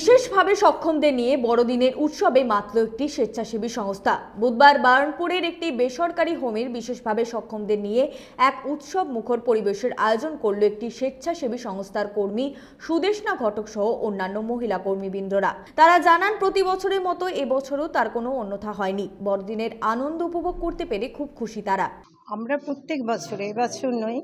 বিশেষভাবে সক্ষমদের নিয়ে বড়দিনের উৎসবে মাত্র একটি স্বেচ্ছাসেবী সংস্থা। বুধবার বারণপুরের একটি বেসরকারি হোমের বিশেষভাবে সক্ষমদের নিয়ে এক উৎসব মুখর পরিবেশের আয়োজন করল একটি স্বেচ্ছাসেবী সংস্থার কর্মী সুদেশনা ঘটক সহ অন্যান্য মহিলা কর্মীবৃন্দরা। তারা জানান, প্রতি বছরের মতো এবছরও তার কোনো অন্যথা হয়নি। বড়দিনের আনন্দ উপভোগ করতে পেরে খুব খুশি তারা। আমরা প্রত্যেক বছর এবছর নই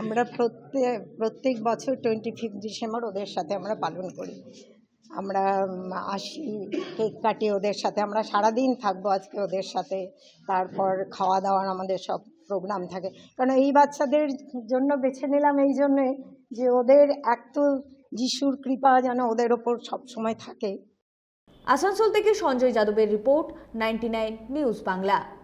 আমরা প্রত্যেক প্রত্যেক বছর টোয়েন্টি ফিফথ ডিসেম্বর ওদের সাথে আমরা পালন করি। আমরা আসি, কেক কাটি ওদের সাথে। আমরা সারাদিন থাকব আজকে ওদের সাথে। তারপর খাওয়া দাওয়ার আমাদের সব প্রোগ্রাম থাকে। কারণ এই বাচ্চাদের জন্য বেছে নিলাম এই জন্যে যে ওদের এক তো যিশুর কৃপা যেন ওদের ওপর সবসময় থাকে। আসানসোল থেকে সঞ্জয় যাদবের রিপোর্ট, নাইনটি নিউজ বাংলা।